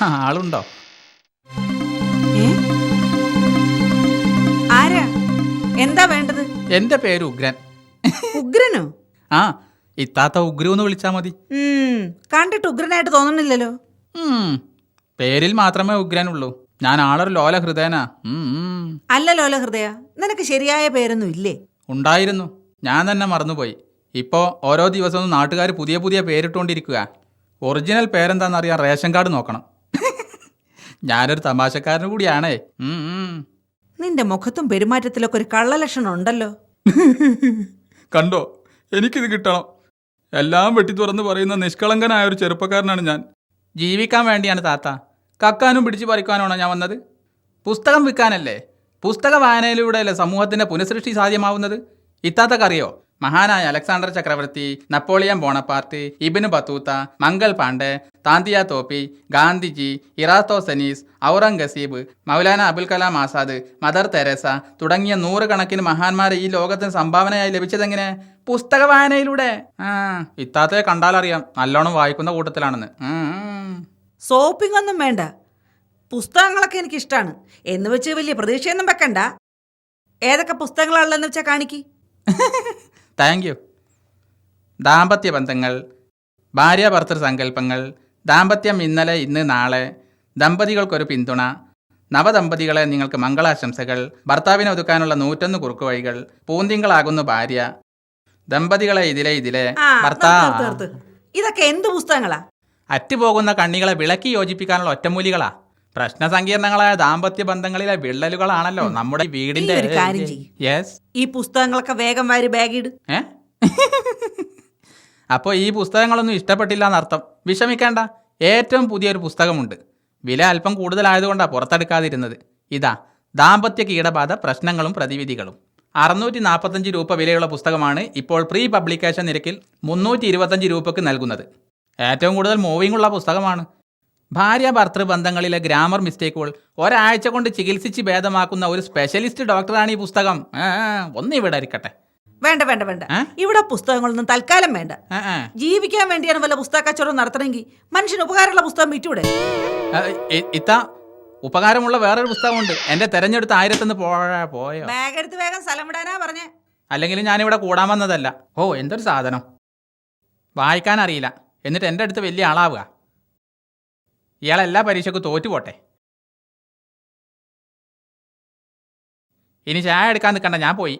ആളുണ്ടോ? ആരാ? എന്താ വേണ്ടത്? എന്റെ പേര് ഉഗ്രൻ. ഉഗ്രനോ? ആ ഇത്താത്ത ഉഗ്രു എന്ന് വിളിച്ചാ മതി. ഉം, കണ്ടിട്ട് ഉഗ്രനായിട്ട് തോന്നണില്ലല്ലോ ഉം, പേരിൽ മാത്രമേ ഉഗ്രനുള്ളൂ. ഞാൻ ആളൊരു ലോല ഹൃദയനാ. ഉം, ഉം. അല്ല ലോല ഹൃദയ നിനക്ക് ശരിയായ പേരൊന്നും ഇല്ലേ? ഉണ്ടായിരുന്നു. ഞാൻ തന്നെ മറന്നുപോയി. ഇപ്പോ ഓരോ ദിവസവും നാട്ടുകാർ പുതിയ പുതിയ പേരിട്ടുകൊണ്ടിരിക്കുക ഒറിജിനൽ പേരെന്താണെന്നറിയാൻ റേഷൻ കാർഡ് നോക്കണം. ഞാനൊരു തമാശക്കാരൻ കൂടിയാണേ. നിന്റെ മുഖത്തും പെരുമാറ്റത്തിലൊക്കെ ഒരു കള്ളലക്ഷണം ഉണ്ടല്ലോ. കണ്ടോ? എനിക്കിത് കിട്ടണം. എല്ലാം വെട്ടി തുറന്ന് പറയുന്ന നിഷ്കളങ്കനായ ഒരു ചെറുപ്പക്കാരനാണ് ഞാൻ. ജീവിക്കാൻ വേണ്ടിയാണ് താത്ത. കക്കാനും പിടിച്ചു പറിക്കാനാണോ ഞാൻ വന്നത്? പുസ്തകം വിൽക്കാനല്ലേ? പുസ്തക വായനയിലൂടെയല്ലേ സമൂഹത്തിന്റെ പുനഃസൃഷ്ടി സാധ്യമാവുന്നത്? ഇത്താത്തക്കറിയോ? മഹാനായ അലക്സാണ്ടർ ചക്രവർത്തി Napoleon Bonaparte Ibn Battuta Mangal Pandey Tantia Tope Gandhiji Eratosthenes Aurangzeb Maulana Abul Kalam Azad Mother Teresa തുടങ്ങിയ നൂറുകണക്കിന് മഹാന്മാരെ ഈ ലോകത്തിന് സംഭാവനയായി ലഭിച്ചതെങ്ങനെ? പുസ്തക വായനയിലൂടെ. ആ കണ്ടാലറിയാം നല്ലോണം വായിക്കുന്ന കൂട്ടത്തിലാണെന്ന്. സോപ്പിംഗ് ഒന്നും വേണ്ട. പുസ്തകങ്ങളൊക്കെ എനിക്ക് ഇഷ്ടമാണ് എന്ന് വെച്ച് വലിയ പ്രതീക്ഷയൊന്നും വെക്കണ്ട. ഏതൊക്കെ എന്ന് വെച്ചാൽ കാണിക്ക്. Thank you. ദാമ്പത്യ ബന്ധങ്ങൾ ഭാര്യാഭർത്തൃ സങ്കല്പങ്ങൾ ദാമ്പത്യം ഇന്നലെ ഇന്ന് നാളെ ദമ്പതികൾക്കൊരു പിന്തുണ നവദമ്പതികളെ നിങ്ങൾക്ക് മംഗളാശംസകൾ ഭർത്താവിനെ ഒതുക്കാനുള്ള നൂറ്റൊന്ന് കുറുക്കുവഴികൾ പൂന്തിങ്കളാകുന്നു ഭാര്യ ദമ്പതികളെ ഇതിലെ ഇതിലെ ഭർത്താവ്. ഇതൊക്കെ എന്ത് പുസ്തകങ്ങളാ? അറ്റുപോകുന്ന കണ്ണികളെ വിളക്കി യോജിപ്പിക്കാനുള്ള ഒറ്റമൂലികളാ. പ്രശ്ന സങ്കീർണങ്ങളായ ദാമ്പത്യ ബന്ധങ്ങളിലെ വിള്ളലുകളാണല്ലോ നമ്മുടെ വീടിന്റെ ഒരു കാര്യം ചെയ്യ്. യെസ് ഈ പുസ്തകങ്ങളൊക്കെ വേഗം വാരി ബാഗിട് ഏ? അപ്പോൾ ഈ പുസ്തകങ്ങളൊന്നും ഇഷ്ടപ്പെട്ടില്ല എന്നർത്ഥം. വിഷമിക്കേണ്ട. ഏറ്റവും പുതിയൊരു പുസ്തകമുണ്ട്. വില അല്പം കൂടുതലായതുകൊണ്ടാണ് പുറത്തെടുക്കാതിരുന്നത്. ഇതാ ദാമ്പത്യ കീടബാധ പ്രശ്നങ്ങളും പ്രതിവിധികളും. അറുന്നൂറ്റി നാൽപ്പത്തഞ്ച് രൂപ വിലയുള്ള പുസ്തകമാണ് ഇപ്പോൾ പ്രീ പബ്ലിക്കേഷൻ നിരക്കിൽ മുന്നൂറ്റി ഇരുപത്തഞ്ച് രൂപയ്ക്ക് നൽകുന്നത്. ഏറ്റവും കൂടുതൽ മൂവിംഗ് ഉള്ള പുസ്തകമാണ്. ഭാര്യ ഭർത്തൃ ബന്ധങ്ങളിലെ ഗ്രാമർ മിസ്റ്റേക്കുകൾ. ഒരാഴ്ച കൊണ്ട് ചികിത്സിച്ച് ഭേദമാക്കുന്ന ഒരു സ്പെഷ്യലിസ്റ്റ് ഡോക്ടറാണ് ഈ പുസ്തകം. ഒന്ന് ഇവിടെ ഇരിക്കട്ടെ. വേണ്ട വേണ്ട വേണ്ട. ഇവിടെ പുസ്തകങ്ങളൊന്നും തൽക്കാലം വേണ്ട. ജീവിക്കാൻ വേണ്ടിയാണ് വല്ല പുസ്തക കച്ചവടം നടത്തണമെങ്കിൽ മനുഷ്യന് ഉപകാരമുള്ള പുസ്തകം വിറ്റൂടെ? ഇത്ത ഉപകാരമുള്ള വേറൊരു പുസ്തകമുണ്ട്. എന്റെ തെരഞ്ഞെടുത്ത ആയിരത്തൊന്ന് പോയ പോയോ? ബാഗ് എടുത്ത് വേഗം സ്ഥലം വിടാനാ പറഞ്ഞേ. അല്ലെങ്കിൽ ഞാനിവിടെ കൂടാൻ വന്നതല്ല. ഓ എന്തൊരു സാധനം. വായിക്കാൻ അറിയില്ല എന്നിട്ട് എന്റെ അടുത്ത് വലിയ ആളാവുക. എല്ലാ പരീക്ഷയ്ക്കും തോറ്റുപോട്ടെ ഇനി ചായ എടുക്കാൻ നിൽക്കണ്ട ഞാൻ പോയി.